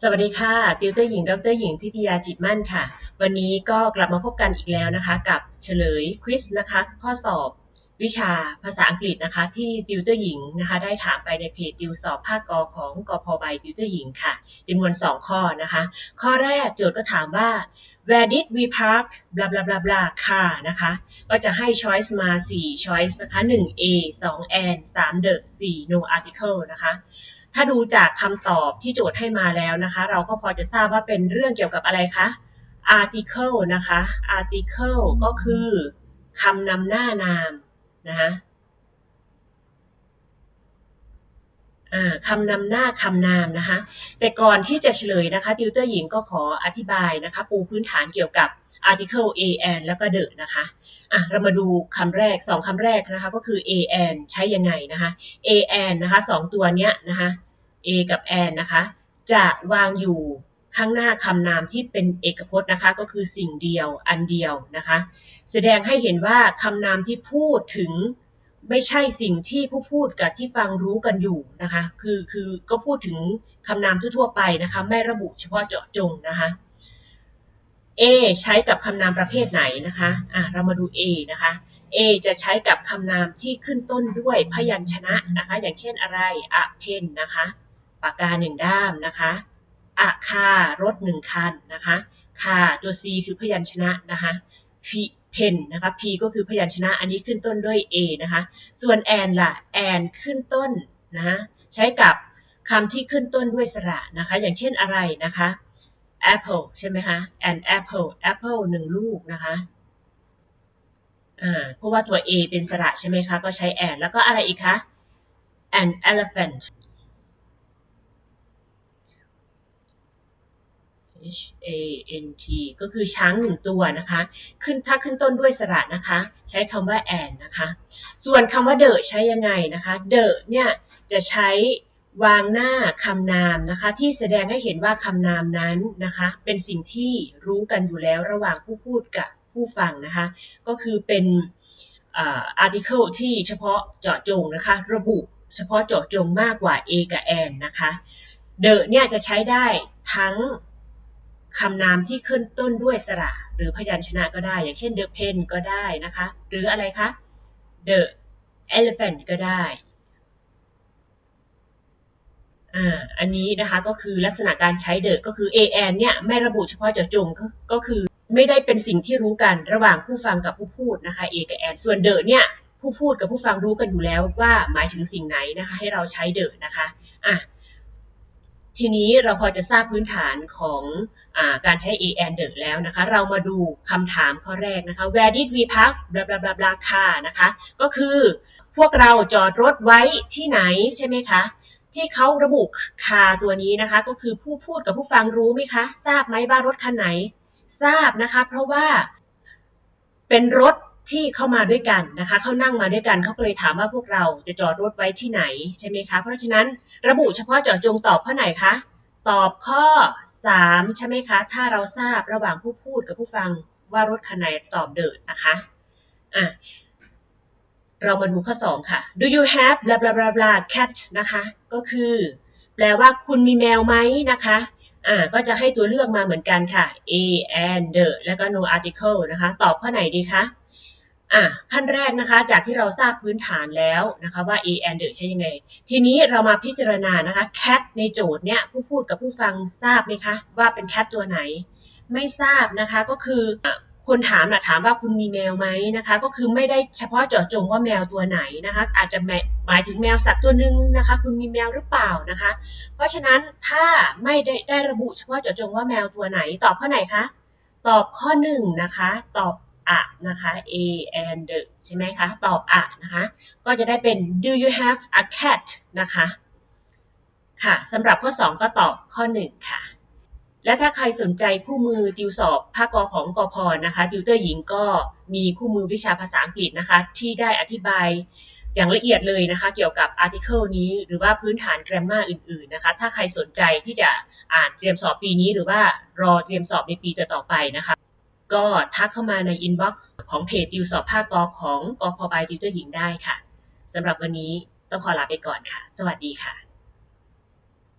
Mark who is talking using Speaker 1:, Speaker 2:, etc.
Speaker 1: สวัสดีค่ะติวเตอร์หญิง ดรหญิงทิตยาจิตมั่นค่ะ วันนี้ก็กลับมาพบกันอีกแล้วนะคะ กับเฉลยควิสนะคะ ข้อสอบวิชาภาษาอังกฤษนะคะ ที่ติวเตอร์หญิงนะคะ ได้ถามไปในเพจติวสอบภาคกอของกพบติวเตอร์หญิงค่ะจำนวน 2 ข้อนะคะ ข้อแรกโจทย์ก็ถามว่า where did we park blah blah blah blah car นะคะ ก็จะให้ choice มา 4 choice นะคะ 1 A 2 and 3 the 4 no article นะคะ ถ้าดูจากคำตอบที่โจทย์ให้มาแล้วนะคะ เราก็พอจะทราบว่าเป็นเรื่องเกี่ยวกับอะไรคะ article นะคะ article ก็คือคำนำหน้านามนะคะคำนำหน้าคำนามนะคะ แต่ก่อนที่จะเฉลยนะคะติวเตอร์หญิงก็ขออธิบายนะคะ ปูพื้นฐานเกี่ยวกับ article a and แล้วก็ the นะคะอะเรามาดูคำแรกสองคำแรกนะคะก็คือ a and ใช้ยังไงนะคะ a and นะคะสองตัวเนี้ยนะคะ a กับ and นะคะจะวางอยู่ข้างหน้าคำนามที่เป็นเอกพจน์นะคะก็คือสิ่งเดียวอันเดียวนะคะ แสดงให้เห็นว่าคำนามที่พูดถึงไม่ใช่สิ่งที่ผู้พูดกับที่ฟังรู้กันอยู่นะคะ คือคือก็พูดถึงคำนามทั่วๆไปนะคะ ไม่ระบุเฉพาะเจาะจงนะคะ A ใช้กับคำนามประเภทไหนนะคะอะเรามาดู A นะคะ A จะใช้กับคำนามที่ขึ้นต้นด้วยพยัญชนะนะคะ อย่างเช่นอะไรอะเพนนะคะปากกาหนึ่งด้ามนะคะอะคารถหนึ่งคันนะคะคาตัว C คือพยัญชนะนะคะ P เพนนะคะ P ก็คือพยัญชนะ อันนี้ขึ้นต้นด้วย A นะคะ ส่วน and ล่ะ and ขึ้นต้นนะะใช้กับคำที่ขึ้นต้นด้วยสระนะคะ อย่างเช่นอะไรนะคะ apple ใช่ไหมคะ an apple apple หนึ่งลูกนะคะอ่าเพราะว่าตัว a เป็นสระใช่ไหมคะ ก็ใช้ an แล้วก็อะไรอีกคะ an elephant h a n t ก็คือช้างหนึ่งตัวนะคะ ขึ้นถ้าขึ้นต้นด้วยสระนะคะ ใช้คำว่า and นะคะ ส่วนคำว่า the ใช้ยังไงนะคะ the เนี่ยจะใช้ วางหน้าคำนามนะคะ ที่แสดงให้เห็นว่าคำนามนั้นนะคะ เป็นสิ่งที่รู้กันอยู่แล้วระหว่างผู้พูดกับผู้ฟังนะคะ ก็คือเป็นอ่า article ที่เฉพาะเจาะจงนะคะ ระบุเฉพาะเจาะจงมากกว่า a กับ an นะคะ the เนี่ยจะใช้ได้ทั้งคำนามที่ขึ้นต้นด้วยสระหรือพยัญชนะก็ได้ อย่างเช่น the pen ก็ได้นะคะ หรืออะไรคะ the elephant ก็ได้ อ่าอันนี้นะคะก็คือลักษณะการใช้ the ก็คือ AN เนี่ยไม่ระบุเฉพาะเจาะจงก็ก็คือไม่ได้เป็นสิ่งที่รู้กันระหว่างผู้ฟังกับผู้พูดนะคะ a กับ AN ส่วน the เนี่ยผู้พูดกับผู้ฟังรู้กันอยู่แล้วว่าหมายถึงสิ่งไหนนะคะให้เราใช้ the นะคะอะทีนี้เราพอจะทราบพื้นฐานของอาการใช้ a and the แล้วนะคะ เรามาดูคำถามข้อแรกนะคะ where did we park blah blah blah blah car นะคะ ก็คือพวกเราจอดรถไว้ที่ไหนใช่ไหมคะ ที่เขาระบุคาตัวนี้นะคะ ก็คือผู้พูดกับผู้ฟังรู้ไหมคะ ทราบไหมว่ารถคันไหน ทราบนะคะ เพราะว่าเป็นรถที่เข้ามาด้วยกันนะคะเขานั่งมาด้วยกันเขาก็เลยถามว่าพวกเราจะจอดรถไว้ที่ไหนใช่ไหมคะ เพราะฉะนั้นระบุเฉพาะเจาะจงตอบข้อไหนคะ ตอบข้อ 3 ใช่ไหมคะ ถ้าเราทราบระหว่างผู้พูดกับผู้ฟังว่ารถคันไหนตอบเดินนะคะอะ เรามาดูข้อ 2 ค่ะ Do you have blah blah blah blah cat นะคะ ก็คือ แปลว่าคุณมีแมวไหมนะคะ อ่า ก็จะให้ตัวเลือกมาเหมือนกันค่ะ a and the แล้วก็ no article นะคะ ตอบข้อไหนดีคะ อะขั้นแรกนะคะ จากที่เราทราบพื้นฐานแล้วนะคะว่า a and the ใช่ยังไง ทีนี้เรามาพิจารณานะคะ cat ในโจทย์เนี่ยผู้พูดกับผู้ฟังทราบไหมคะ ว่าเป็น cat ตัวไหน ไม่ทราบนะคะ ก็คือ คนถามนะถามว่าคุณมีแมวไหมนะคะ ก็คือไม่ได้เฉพาะเจาะจงว่าแมวตัวไหนนะคะ อาจจะหมายถึงแมวสัตว์ตัวหนึ่งนะคะ คุณมีแมวหรือเปล่านะคะ เพราะฉะนั้นถ้าไม่ได้ได้ระบุเฉพาะเจาะจงว่าแมวตัวไหน ตอบข้อไหนคะตอบข้อหนึ่งนะคะ ตอบอะนะคะ a and the ใช่ไหมคะ ตอบอะนะคะ ก็จะได้เป็น do you have a cat นะคะ ค่ะสำหรับข้อ 2 ก็ตอบข้อ 1 ค่ะ และถ้าใครสนใจคู่มือติวสอบภาคกอของกอพนะคะติวเตอร์หญิงก็มีคู่มือวิชาภาษาอังกฤษนะคะที่ได้อธิบายอย่างละเอียดเลยนะคะเกี่ยวกับ article นี้หรือว่าพื้นฐาน grammar อื่นๆนะคะถ้าใครสนใจที่จะอ่านเตรียมสอบปีนี้ หรือว่ารอเตรียมสอบในปีต่อๆไปนะคะ ก็ทักเข้ามาใน inbox ของเพจติวสอบภาคกอของกอพบายติวเตอร์หญิงได้ค่ะสำหรับวันนี้ต้องขอลาไปก่อนค่ะ สวัสดีค่ะ